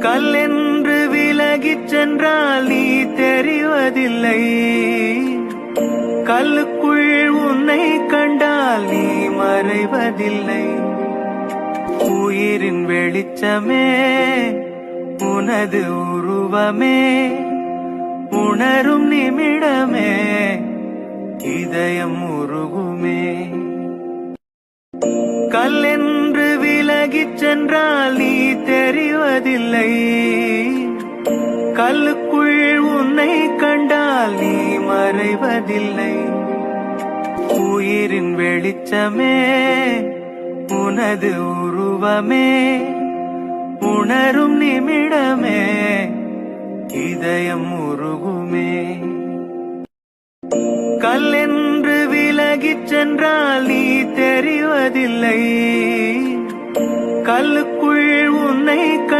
கல்லென்று விலகிச் சென்றால் நீ தெரிவதில்லை. கல்லுக்குள் உன்னை கண்டால் நீ மறைவதில்லை. உயிரின் வெளிச்சமே உனது உருவமே. உணரும் நிமிடமே இதயம் உருகுமே. கல்லென்று விலகிச் சென்றால் நீ தெரிவதில்லை. கல்லுக்குள் உன்னை கண்டால் நீ மறைவதில்லை. உயிரின் வெளிச்சமே உனது உருவமே. உணரும் நிமிடமே இதயம் உருகுமே. கல்லென்று விலகிச் சென்றால் நீ தெரிவதில்லை. கல்லுக்குள் உன்னை கண்